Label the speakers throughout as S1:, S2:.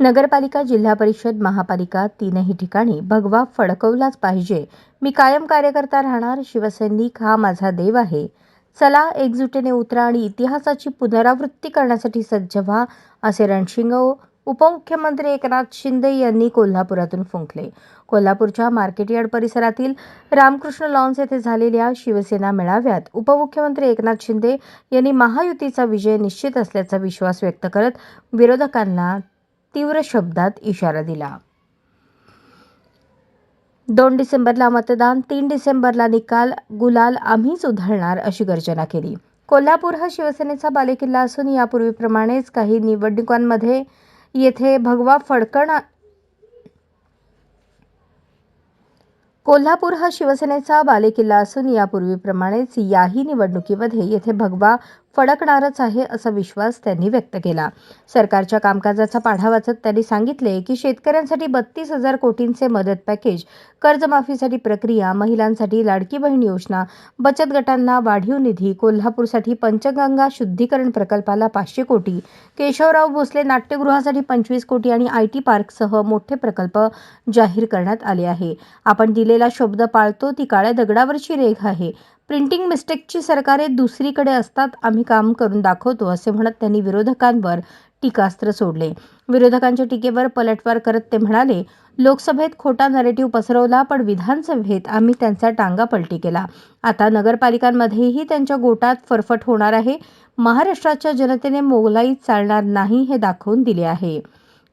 S1: नगरपालिका जिल्हा परिषद महापालिका तीनही ठिकाणी भगवा फडकवलाच पाहिजे. मी कायम कार्यकर्ता राहणार शिवसैनिक हा माझा देव आहे. चला एकजुटीने उतरा आणि इतिहासाची पुनरावृत्ती करण्यासाठी सज्ज व्हा असे रणशिंग उपमुख्यमंत्री एकनाथ शिंदे यांनी कोल्हापुरातून फुंकले. कोल्हापूरच्या मार्केटयार्ड परिसरातील रामकृष्ण लॉन्स येथे झालेल्या शिवसेना मेळाव्यात उपमुख्यमंत्री एकनाथ शिंदे यांनी महायुतीचा विजय निश्चित असल्याचा विश्वास व्यक्त करत विरोधकांना तीव्र शब्दात इशारा दिला. दोन डिसेंबरला मतदान तीन डिसेंबरला निकाल गुलाल आम्हीच उधळणार अशी गर्जना केली. कोल्हापूर हा शिवसेनेचा बालेकिल्ला असून यापूर्वीप्रमाणेच काही निवडणुकांमध्ये येथे भगवा फडकण कोल्हापूर हा शिवसेनेचा बालेकिल्ला असून यापूर्वीप्रमाणेच याही निवडणुकीमध्ये येथे भगवा फडकणारच आहे असा विश्वास त्यांनी व्यक्त केला. सरकारच्या कामकाजाचा पाढा वाचत त्यांनी सांगितले की शेतकऱ्यांसाठी बत्तीस हजार कोटींचे मदत पॅकेज कर्जमाफीसाठी प्रक्रिया महिलांसाठी लाडकी बहीण योजना बचत गटांना वाढीव निधी कोल्हापूरसाठी पंचगंगा शुद्धीकरण प्रकल्पाला पाचशे कोटी केशवराव भोसले नाट्यगृहासाठी पंचवीस कोटी आणि आय टी पार्कसह मोठे प्रकल्प जाहीर करण्यात आले आहे. आपण दिलेला शब्द पाळतो ती काळ्या दगडावरची रेघ आहे. प्रिंटिंग मिस्टेकची सरकारे दुसरीकडे असतात आम्ही काम करून दाखवतो असे म्हणत त्यांनी विरोधकांवर टीकास्त्र सोडले. विरोधकांच्या टीकेवर पलटवार करत ते म्हणाले लोकसभेत खोटा नरेटिव्ह पसरवला पण विधानसभेत आम्ही त्यांचा टांगा पलटी केला. आता नगरपालिकांमध्येही त्यांच्या गोटात फरफट होणार आहे. महाराष्ट्राच्या जनतेने मोगलाई चालणार नाही हे दाखवून दिले आहे.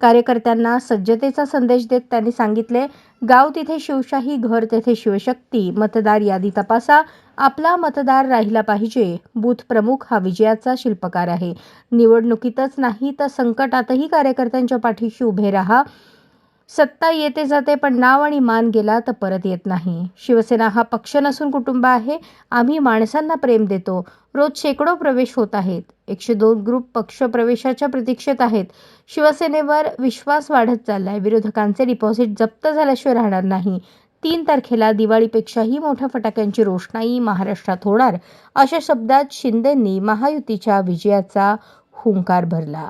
S1: कार्यकर्त्यांना सज्जतेचा संदेश देत त्यांनी सांगितले गाव तिथे शिवशाही घर तेथे शिवशक्ती. मतदार यादी तपासा. आपला मतदार राहिला पाहिजे. बूथ प्रमुख हा विजयाचा शिल्पकार आहे. निवडणुकीतच नाही तर संकटातही कार्यकर्त्यांच्या पाठीशी उभे राहा. सत्ता येते जाते पण नाव आणि मान गेला तर परत येत नाही. शिवसेना हा पक्ष नसून कुटुंब आहे. आम्ही माणसांना प्रेम देतो. रोज शेकडो प्रवेश होत आहेत. एकशे दोन ग्रुप पक्ष प्रवेशाच्या प्रतीक्षेत आहेत. शिवसेनेवर विश्वास वाढत चाललाय. विरोधकांचे डिपॉझिट जप्त झाल्याशिवाय राहणार नाही. तीन तारखेला दिवाळीपेक्षाही मोठ्या फटाक्यांची रोषणाई महाराष्ट्रात होणार. अशा शब्दात शिंदेंनी महायुतीच्या विजयाचा हुंकार भरला.